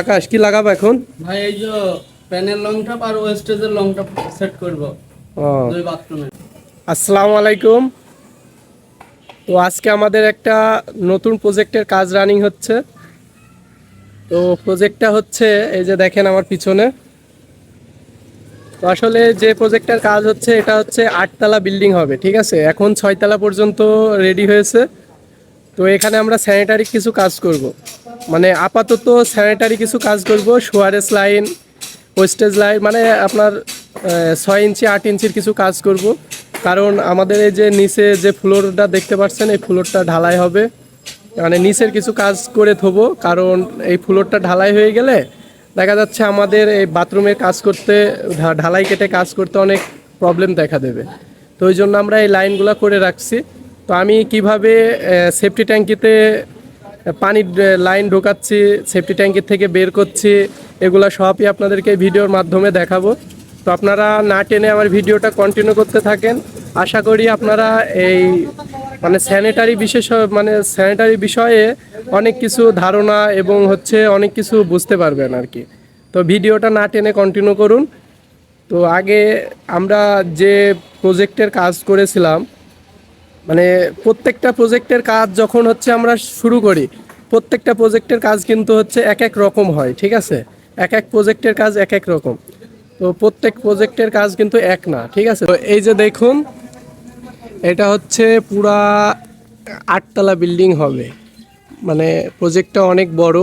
আকাশ কি লাগাবো এখন? ভাই এই যে প্যানেল লং টপ আর ওয়েস্টেজের লং টপ সেট করব। দুই বাথরুমে। আসসালামু আলাইকুম। তো আজকে আমাদের একটা নতুন প্রজেক্টের কাজ রানিং হচ্ছে। তো প্রজেক্টটা হচ্ছে এই যে দেখেন আমার পিছনে। তো আসলে যে প্রজেক্টটার কাজ হচ্ছে এটা হচ্ছে আটতলা বিল্ডিং হবে ঠিক আছে? এখন ছয়তলা পর্যন্ত রেডি হয়েছে। তো এখানে আমরা স্যানিটারি কিছু কাজ করব। মানে আপাতত স্যানিটারি কিছু কাজ করব সোয়ারেস লাইন ওয়েস্টেজ লাইন মানে আপনার ছয় ইঞ্চি, আট ইঞ্চির কিছু কাজ করব। কারণ আমাদের এই যে নিচে যে ফ্লোরটা দেখতে পাচ্ছেন, এই ফ্লোরটা ঢালাই হবে। মানে নিচের কিছু কাজ করে থবো, কারণ এই ফ্লোরটা ঢালাই হয়ে গেলে দেখা যাচ্ছে আমাদের এই বাথরুমের কাজ করতে ঢালাই কেটে কাজ করতে অনেক প্রবলেম দেখা দেবে। তো ওই জন্য আমরা এই লাইনগুলো করে রাখছি। তো আমি কীভাবে সেফটি ট্যাঙ্কিতে পানির লাইন ঢোকাচ্ছি সেফটি ট্যাঙ্কি থেকে বের করছি, এগুলো সবই আপনাদেরকে ভিডিওর মাধ্যমে দেখাবো। তো আপনারা না টেনে আমার ভিডিওটা কন্টিনিউ করতে থাকেন। আশা করি আপনারা এই মানে স্যানিটারি বিশেষ মানে স্যানিটারি বিষয়ে অনেক কিছু ধারণা এবং হচ্ছে অনেক কিছু বুঝতে পারবেন আর কি। তো ভিডিওটা না টেনে কন্টিনিউ করুন। তো আগে আমরা যে প্রজেক্টের কাজ করেছিলাম মানে প্রত্যেকটা প্রজেক্টের কাজ যখন হচ্ছে আমরা শুরু করি প্রত্যেকটা প্রজেক্টের কাজ কিন্তু হচ্ছে এক এক রকম হয়, ঠিক আছে? এক এক প্রজেক্টের কাজ এক এক রকম। তো প্রত্যেক প্রজেক্টের কাজ কিন্তু এক না, ঠিক আছে? তো এই যে দেখুন, এটা হচ্ছে পুরা আটতলা বিল্ডিং হবে। মানে প্রজেক্টটা অনেক বড়।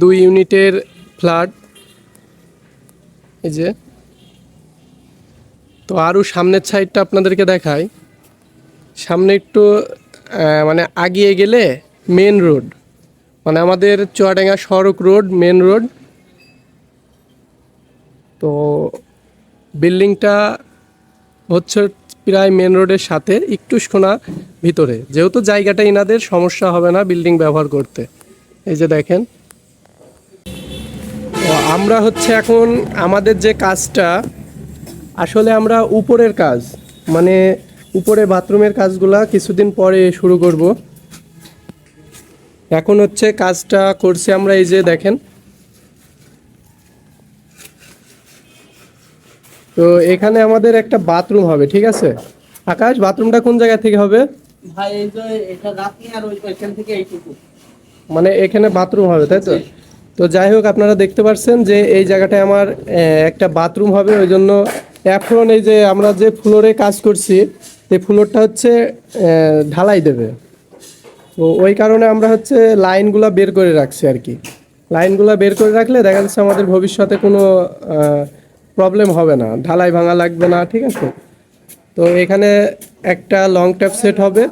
দুই ইউনিটের ফ্ল্যাট। এই যে। তো আরও সামনের সাইডটা আপনাদেরকে দেখাই। সামনে একটু মানে আগিয়ে গেলে মেন রোড। মানে আমাদের চুয়াডাঙ্গা সড়ক রোড মেন রোড। তো বিল্ডিংটা হচ্ছে প্রায় মেন রোডের সাথে একটু শোনা ভিতরে। যেহেতু জায়গাটা ইনাদের, সমস্যা হবে না বিল্ডিং ব্যবহার করতে। এই যে দেখেন। আমরা হচ্ছে এখন আমাদের যে কাজটা, আসলে আমরা উপরের কাজ মানে উপরে বাথরুমের কাজগুলা কিছুদিন পরে শুরু করব। এখন হচ্ছে কাজটা করছি আমরা এই যে দেখেন। তো এখানে আমাদের একটা বাথরুম হবে ঠিক আছে? আকাশ বাথরুমটা কোন জায়গা থেকে হবে? ভাই এই যে এটা রাতি আর ওইখান থেকে এইটুকু। মানে এখানে বাথরুম হবে তাই তো? তো যাই হোক আপনারা দেখতে পাচ্ছেন যে এই জায়গাটায় আমার একটা বাথরুম হবে ওই জন্য এখন এই যে আমরা যে ফ্লোরে কাজ করছি এই ফ্লোরটা হচ্ছে ঢালাই দেবে। তো ওই কারণে আমরা হচ্ছে লাইনগুলো বের করে রাখছি আর কি। লাইনগুলো বের করে রাখলে দেখা যাচ্ছে আমাদের ভবিষ্যতে কোনো প্রবলেম হবে না। ঢালাই ভাঙা লাগবে না, ঠিক আছে? তো এখানে একটা লং ট্যাপ সেট হবে,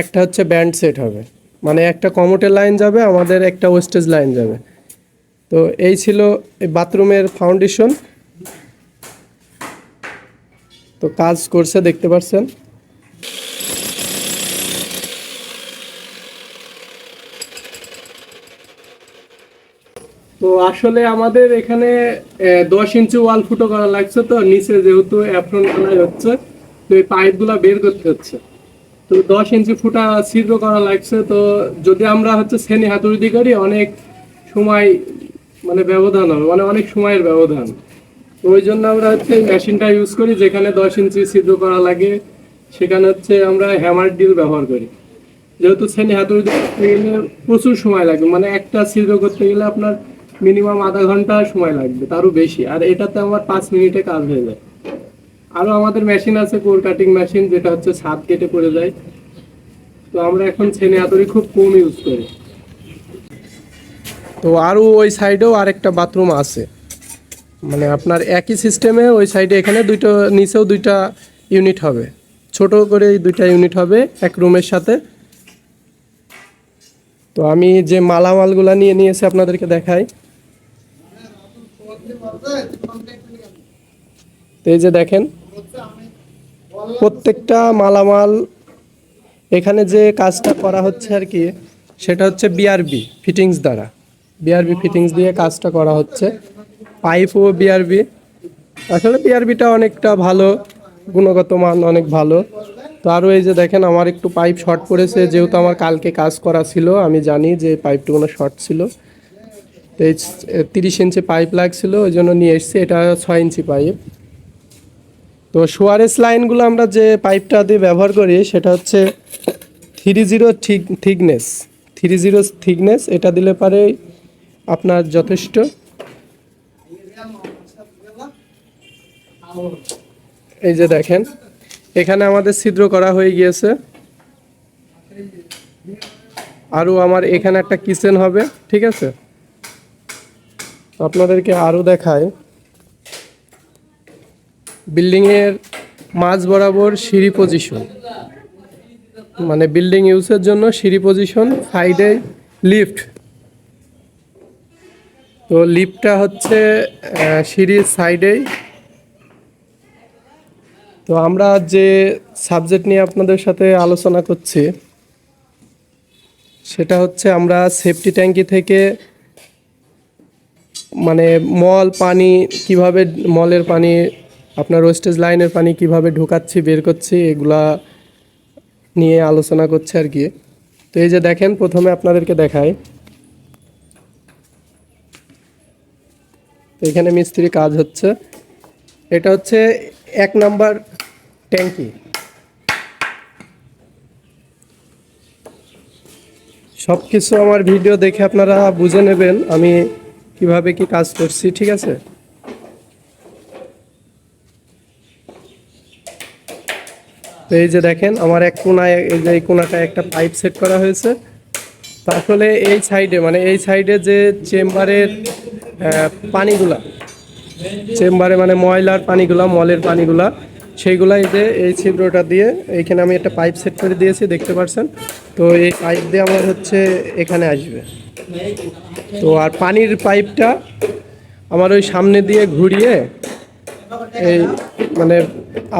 একটা হচ্ছে ব্যান্ড সেট হবে। মানে একটা কমোটের লাইন যাবে, আমাদের একটা ওয়েস্টেজ লাইন যাবে। তো এই ছিল বাথরুমের ফাউন্ডেশন তো কাজ করছে, দেখতে পাচ্ছেন তো আসলে আমাদের এখানে দশ ইঞ্চি ওয়াল ফুটো করা লাগছে তো, নিচে যেহেতু অ্যাপ্রন ঢালাই হচ্ছে, তো এই পাইপগুলা বের করতে হচ্ছে। তো দশ ইঞ্চি ফুটা ছিদ্র করা লাগছে, তো যদি আমরা হচ্ছে শ্রেণি হাতুড়ি করি, অনেক সময় মানে ব্যবধান হবে মানে অনেক সময়ের ব্যবধান। তো ওই জন্য আমরা হচ্ছে মেশিনটা ইউজ করি, যেখানে দশ ইঞ্চি ছিদ্র করা লাগে, সেখানে হচ্ছে আমরা হ্যামার ডিল ব্যবহার করি। যেহেতু শ্রেণি হাতুড়ি করতে গেলে প্রচুর সময় লাগে মানে একটা ছিদ্র করতে গেলে আপনার মিনিমাম আধা ঘণ্টা সময় লাগবে, তারও বেশি। আর এটাতে আমার পাঁচ মিনিটে কাজ হয়ে যায়। আরও আমাদের মেশিন আছে কোর কাটিং মেশিন যেটা হচ্ছে ছাদ কেটে পড়ে যায়। তো আমরা এখন ছেনে হাতুড়ি খুব কম ইউজ করি। তো আরও ওই সাইডেও আরেকটা বাথরুম আছে। মানে আপনার একই সিস্টেমে ওই সাইডে এখানে দুটো নিচেও দুইটা ইউনিট হবে। ছোট করে দুইটা ইউনিট হবে এক রুমের সাথে। তো আমি যে মালামালগুলো নিয়ে নিয়েছি আপনাদেরকে দেখাই। তো এই যে দেখেন, প্রত্যেকটা মালামাল এখানে যে কাজটা করা হচ্ছে আর কি, সেটা হচ্ছে বিআরবি ফিটিংস দ্বারা। বিআরবি ফিটিংস দিয়ে কাজটা করা হচ্ছে। পাইপও বিআরবি আসলে বিআরবিটা অনেকটা ভালো, গুণগত মান অনেক ভালো। তো আরও এই যে দেখেন, আমার একটু পাইপ শর্ট পড়েছে, যেহেতু আমার কালকে কাজ করা ছিল, আমি জানি যে পাইপটুকুনো শর্ট ছিল। তো তিরিশ ইঞ্চি পাইপ লাগছিল ওই জন্য নিয়ে এসেছি, এটা ছয় ইঞ্চি পাইপ তো সোয়ারেস লাইনগুলো আমরা যে পাইপটা দিয়ে ব্যবহার করি, সেটা হচ্ছে থ্রি জিরো ঠিক থিকনেস থ্রি জিরো থিকনেস এটা দিলে পারে আপনার যথেষ্ট। এই যে দেখেন, এখানে আমাদের ছিদ্র করা হয়ে গিয়েছে। আরও আমার এখানে একটা কিচেন হবে, ঠিক আছে? আপনাদেরকে আরও দেখায়। বিল্ডিংয়ের মাঝ বরাবর সিঁড়ি পজিশন মানে বিল্ডিং ইউজের জন্য সিঁড়ি পজিশন সাইডে লিফট তো লিফটটা হচ্ছে সিঁড়ির সাইডেই তো আমরা যে সাবজেক্ট নিয়ে আপনাদের সাথে আলোচনা করছি, সেটা হচ্ছে আমরা সেফটি ট্যাঙ্কি থেকে মানে মল, পানি কীভাবে, মলের পানি, আপনার ওয়েস্টেজ লাইনের পানি কীভাবে ঢোকাচ্ছি, বের করছি, এগুলা নিয়ে আলোচনা করছে আর কি। তো এই যে দেখেন, প্রথমে আপনাদেরকে দেখাই। তো এখানে মিস্ত্রি কাজ হচ্ছে। এটা হচ্ছে এক নাম্বার ট্যাঙ্কি। সব কিছু আমার ভিডিও দেখে আপনারা বুঝে নেবেন। আমি কীভাবে কি কাজ করছি, ঠিক আছে? তো এই যে দেখেন, আমার এক কোনায়, এই যে এই একটা পাইপ সেট করা হয়েছে। তো আসলে এই সাইডে মানে এই সাইডে যে চেম্বারের পানিগুলা, চেম্বারে মানে ময়লার পানিগুলা, মলের পানিগুলা, সেইগুলাই যে এই ছিদ্রটা দিয়ে, এইখানে আমি একটা পাইপ সেট করে দিয়েছি, দেখতে পাচ্ছেন তো এই পাইপ দিয়ে আমার হচ্ছে এখানে আসবে। তো আর পানির পাইপটা আমার ওই সামনে দিয়ে ঘুরিয়ে, এই মানে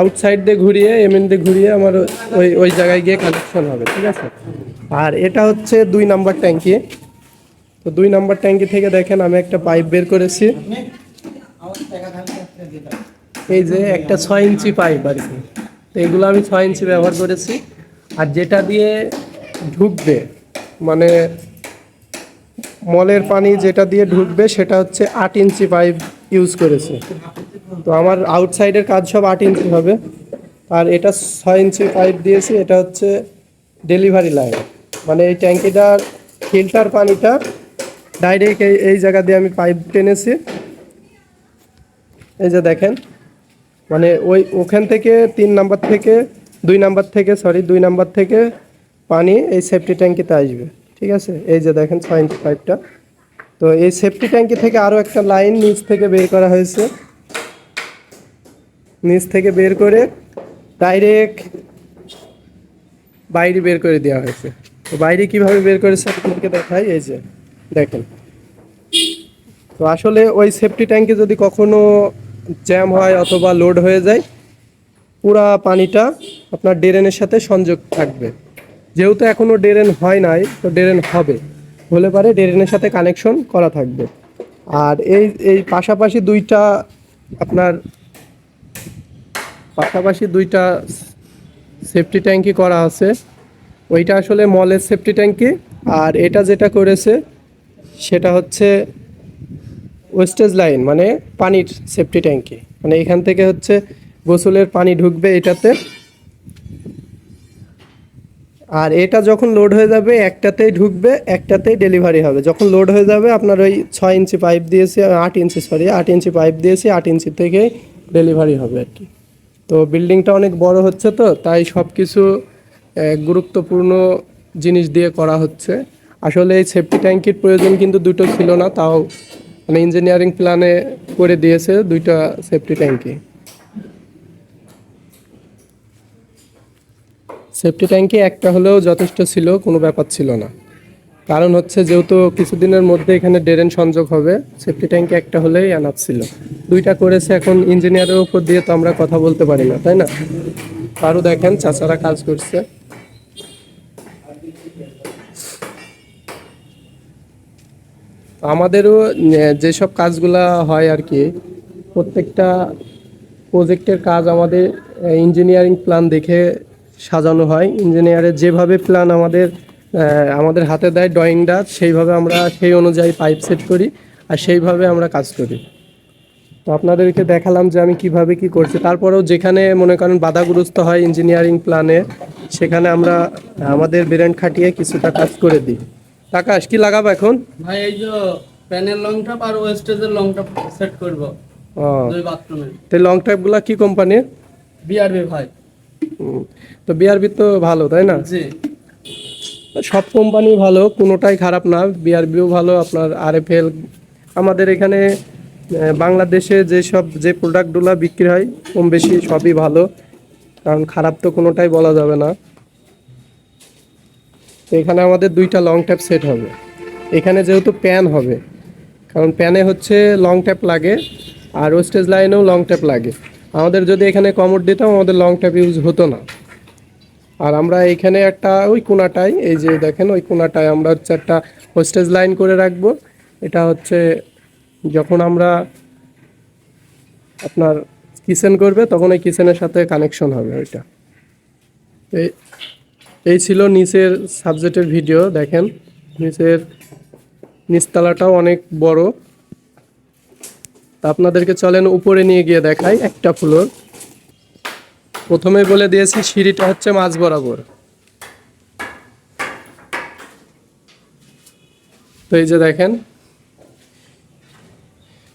আউটসাইড দিয়ে ঘুরিয়ে, এমএন দিয়ে ঘুরিয়ে আমার ওই ওই জায়গায় গিয়ে কানেকশন হবে, ঠিক আছে? আর এটা হচ্ছে দুই নাম্বার ট্যাঙ্কি। তো দুই নাম্বার ট্যাঙ্কি থেকে দেখেন আমি একটা পাইপ বের করেছি। এই যে একটা ছয় ইঞ্চি পাইপ আর কি। তো এগুলো আমি ছয় ইঞ্চি ব্যবহার করেছি। আর যেটা দিয়ে ঢুকবে মানে মলের পানি যেটা দিয়ে ঢুকবে সেটা হচ্ছে আট ইঞ্চি পাইপ ইউজ করেছে। তো আমার আউটসাইডের কাজ সব আট ইঞ্চি হবে। আর এটা ছয় ইঞ্চি পাইপ দিয়েছি, এটা হচ্ছে ডেলিভারি লাইন। মানে এই ট্যাঙ্কিটার ফিল্টার পানিটা ডাইরেক্ট এই এই জায়গা দিয়ে আমি পাইপ টেনেছি। এই যে দেখেন মানে ওই ওখান থেকে তিন নাম্বার থেকে, দুই নাম্বার থেকে সরি দুই নাম্বার থেকে পানি এই সেফটি ট্যাঙ্কিতে আসবে। ঠিক আছে? এই যে দেখেন ছয় ইঞ্চি পাইপটা তো এই সেফটি ট্যাঙ্কি থেকে আরও একটা লাইন নিচ থেকে বের করা হয়েছে। নিচ থেকে বের করে ডাইরেক্ট বাইরে বের করে দেওয়া হয়েছে। তো বাইরে কীভাবে বের করেছে আপনাদেরকে দেখাই, এই যে দেখেন। তো আসলে ওই সেফটি ট্যাঙ্কে যদি কখনো জ্যাম হয় অথবা লোড হয়ে যায়, পুরা পানিটা আপনার ড্রেনের সাথে সংযোগ থাকবে। যেহেতু এখনও ড্রেন হয় নাই, তো ড্রেন হবে। হলে পারে ড্রেনের সাথে কানেকশন করা থাকবে। আর এই এই পাশাপাশি দুইটা আপনার পাশাপাশি দুইটা সেফটি ট্যাঙ্কি করা আছে। ওইটা আসলে মলের সেফটি ট্যাঙ্কি আর এটা যেটা করেছে, সেটা হচ্ছে ওয়েস্টেজ লাইন মানে পানির সেফটি ট্যাঙ্কি মানে এখান থেকে হচ্ছে গোসলের পানি ঢুকবে এটাতে। আর এটা যখন লোড হয়ে যাবে, একটাতেই ঢুকবে, একটাতেই ডেলিভারি হবে। যখন লোড হয়ে যাবে, আপনার ওই ছয় ইঞ্চি পাইপ দিয়েছি আট ইঞ্চি সরি আট ইঞ্চি পাইপ দিয়েছি, আট ইঞ্চি থেকেই ডেলিভারি হবে আর কি। তো বিল্ডিংটা অনেক বড় হচ্ছে তো, তাই সব কিছু গুরুত্বপূর্ণ জিনিস দিয়ে করা হচ্ছে। আসলে এই সেফটি ট্যাঙ্কির প্রয়োজন কিন্তু দুটো ছিল না, তাও মানে ইঞ্জিনিয়ারিং প্ল্যানে করে দিয়েছে দুইটা সেফটি ট্যাঙ্কি সেফটি ট্যাঙ্কি একটা হলেও যথেষ্ট ছিল, কোনো ব্যাপার ছিল না। কারণ হচ্ছে যেহেতু কিছুদিনের মধ্যে এখানে ড্রেন সংযোগ হবে, সেফটি ট্যাঙ্কি একটা হলেই আনাপ ছিল। দুইটা করেছে এখন ইঞ্জিনিয়ারের উপর দিয়ে তো আমরা কথা বলতে পারি না, তাই না? আরও দেখেন, চাচারা কাজ করছে। আমাদেরও যেসব কাজগুলা হয় আর কি, প্রত্যেকটা প্রজেক্টের কাজ আমাদের ইঞ্জিনিয়ারিং প্ল্যান দেখে সাজানো হয়। ইঞ্জিনিয়ারের যেভাবে প্ল্যান আমাদের আমাদের হাতে দেয় ড্রয়িংটা সেইভাবে আমরা সেই অনুযায়ী পাইপ সেট করি আর সেইভাবে আমরা কাজ করি। তো আপনাদেরকে দেখালাম যে আমি কীভাবে কি করছি। তারপরেও যেখানে মনে করেন বাধাগ্রস্ত হয় ইঞ্জিনিয়ারিং প্ল্যানে সেখানে আমরা আমাদের ব্রেন খাটিয়ে কিছুটা কাজ করে দিই। আকাশ কি লাগাবো এখন? ভাই এই যে প্যানেল লং টপ আর ওয়েস্টেজের লং টপ সেট করব। ও। দুই বাথরুমে তো লং টাইপগুলো কি কোম্পানির বিআরবি ভাই। তো বিআরবি তো ভালো তাই না? জি। সব কোম্পানি ভালো কোনোটাই খারাপ না। বিআরবিও ভালো আপনার আরএফএল। আমাদের এখানে বাংলাদেশে যেসব যে প্রোডাক্টগুলো বিক্রি হয় কম বেশি সবই ভালো। কারণ খারাপ তো কোনোটাই বলা যাবে না। তো এখানে আমাদের দুইটা লং ট্যাপ সেট হবে। এখানে যেহেতু প্যান হবে কারণ প্যানে হচ্ছে লং ট্যাপ লাগে আর ওয়েস্টেজ লাইনেও লং ট্যাপ লাগে। আমাদের যদি এখানে কমোড দিতাম, আমাদের লং ট্যাপ ইউজ হতো না। আর আমরা এইখানে একটা ওই কোনাটায়, এই যে দেখেন, ওই কোনাটায় আমরা হচ্ছে একটা হোস্টেজ লাইন করে রাখব। এটা হচ্ছে যখন আমরা আপনার কিচেন করবে, তখন এই কিচেনের সাথে কানেকশন হবে ওইটা। এই এই ছিল নিচের সাবজেক্টের ভিডিও দেখেন। নিচের নিচতলাটাও অনেক বড়। তা আপনাদেরকে চলেন উপরে নিয়ে গিয়ে দেখাই একটা ফ্লোর। প্রথমে বলে দিয়েছি, সিঁড়িটা হচ্ছে মাঝ বরাবর। তো এই যে দেখেন,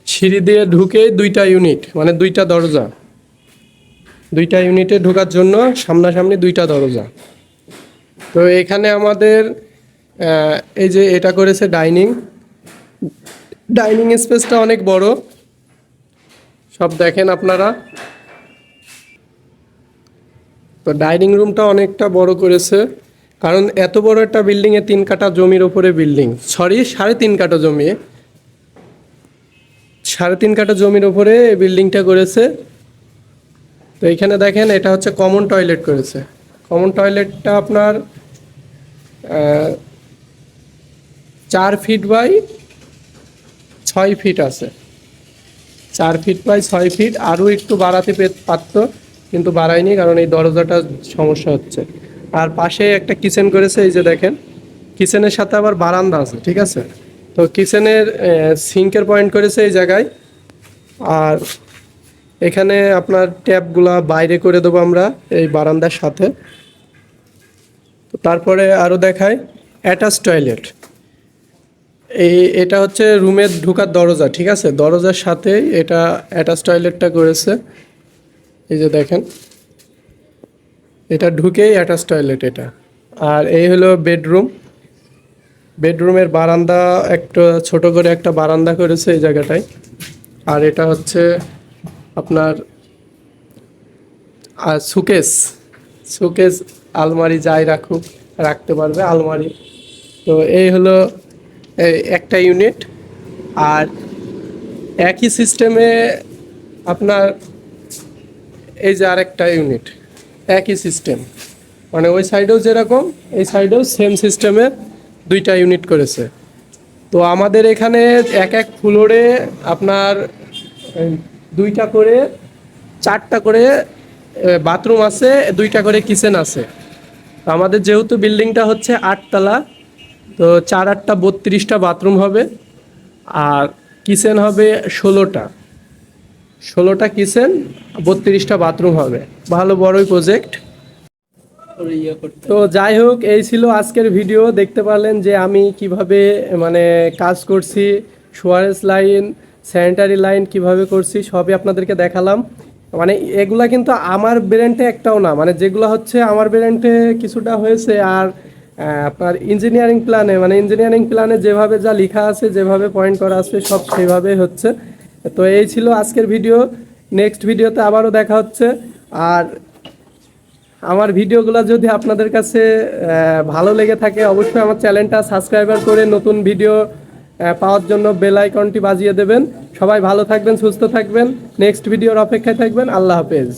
সিঁড়ি দিয়ে ঢুকে দুইটা ইউনিট মানে দুইটা দরজা। দুইটা ইউনিটে ঢোকার জন্য সামনাসামনি দুইটা দরজা। তো এখানে আমাদের এই যে এটা করেছে ডাইনিং। ডাইনিং স্পেসটা অনেক বড়। সব দেখেন আপনারা? তো ডাইনিং রুমটা অনেকটা বড় করেছে, কারণ এত বড় একটা বিল্ডিংয়ে তিন কাঠা জমির ওপরে বিল্ডিং। সরি, সাড়ে তিন কাঠা জমি। সাড়ে তিন কাঠা জমির ওপরে বিল্ডিংটা করেছে। তো এখানে দেখেন, এটা হচ্ছে কমন টয়লেট করেছে। কমন টয়লেটটা আপনার চার ফিট বাই ছয় ফিট আছে। চার ফিট বাই ছয় ফিট আরও একটু বাড়াতে পারত, কিন্তু বাড়ায়নি কারণ এই দরজাটা সমস্যা হচ্ছে। আর পাশে একটা কিচেন করেছে, এই যে দেখেন কিচেনের সাথে আবার বারান্দা আছে, ঠিক আছে? তো কিচেনের সিঙ্কের পয়েন্ট করেছে এই জায়গায়। আর এখানে আপনার ট্যাপগুলা বাইরে করে দেবো আমরা এই বারান্দার সাথে। তো তারপরে আরও দেখায় অ্যাটাচ টয়লেট এই, এটা হচ্ছে রুমের ঢোকার দরজা, ঠিক আছে? দরজার সাথে এটা অ্যাটাচ টয়লেটটা করেছে। এই যে দেখেন। এটা ঢুকেই অ্যাটাচ টয়লেট এটা। আর এই হলো বেডরুম। বেডরুমের বারান্দা একটা ছোট করে একটা বারান্দা করেছে এই জায়গাটায়। আর এটা হচ্ছে আপনার আর সুকেস। সুকেস আলমারি যাই রাখুক, রাখতে পারবে আলমারি। তো এই হলো একটা ইউনিট আর একই সিস্টেমে আপনার এই যে আরেকটা ইউনিট একই সিস্টেম মানে ওই সাইডেও যেরকম, এই সাইডেও সেম সিস্টেমে দুইটা ইউনিট করেছে। তো আমাদের এখানে এক এক ফ্লোরে আপনার দুইটা করে, চারটা করে বাথরুম আছে, দুইটা করে কিচেন আছে। আমাদের যেহেতু বিল্ডিংটা হচ্ছে আটতলা তো চার আটটা, বত্রিশটা বাথরুম হবে আর কিচেন হবে ষোলোটা। ষোলোটা কিচেন, বত্রিশটা বাথরুম হবে। ভালো বড়ই প্রজেক্ট। তো যাই হোক, এই ছিল আজকের ভিডিও। দেখতে পারলেন যে আমি কীভাবে মানে কাজ করছি, সোয়ারেজ লাইন, স্যানিটারি লাইন কীভাবে করছি, সবই আপনাদেরকে দেখালাম। মানে এগুলা কিন্তু আমার ব্রেন্টে একটাও না। মানে যেগুলো হচ্ছে আমার ব্রেন্টে কিছুটা হয়েছে আর আপনার ইঞ্জিনিয়ারিং প্ল্যানে মানে ইঞ্জিনিয়ারিং প্ল্যানে যেভাবে যা লেখা আছে, যেভাবে পয়েন্ট করা আছে, সব সেইভাবেই হচ্ছে। তো এই ছিল আজকের ভিডিও নেক্সট ভিডিওতে আবারও দেখা হচ্ছে। আর আমার ভিডিওগুলো যদি আপনাদের কাছে ভালো লেগে থাকে, অবশ্যই আমার চ্যানেলটা সাবস্ক্রাইবার করে নতুন ভিডিও পাওয়ার জন্য বেল আইকনটি বাজিয়ে দেবেন। সবাই ভালো থাকবেন, সুস্থ থাকবেন। নেক্সট ভিডিওর অপেক্ষায় থাকবেন। আল্লাহ হাফেজ।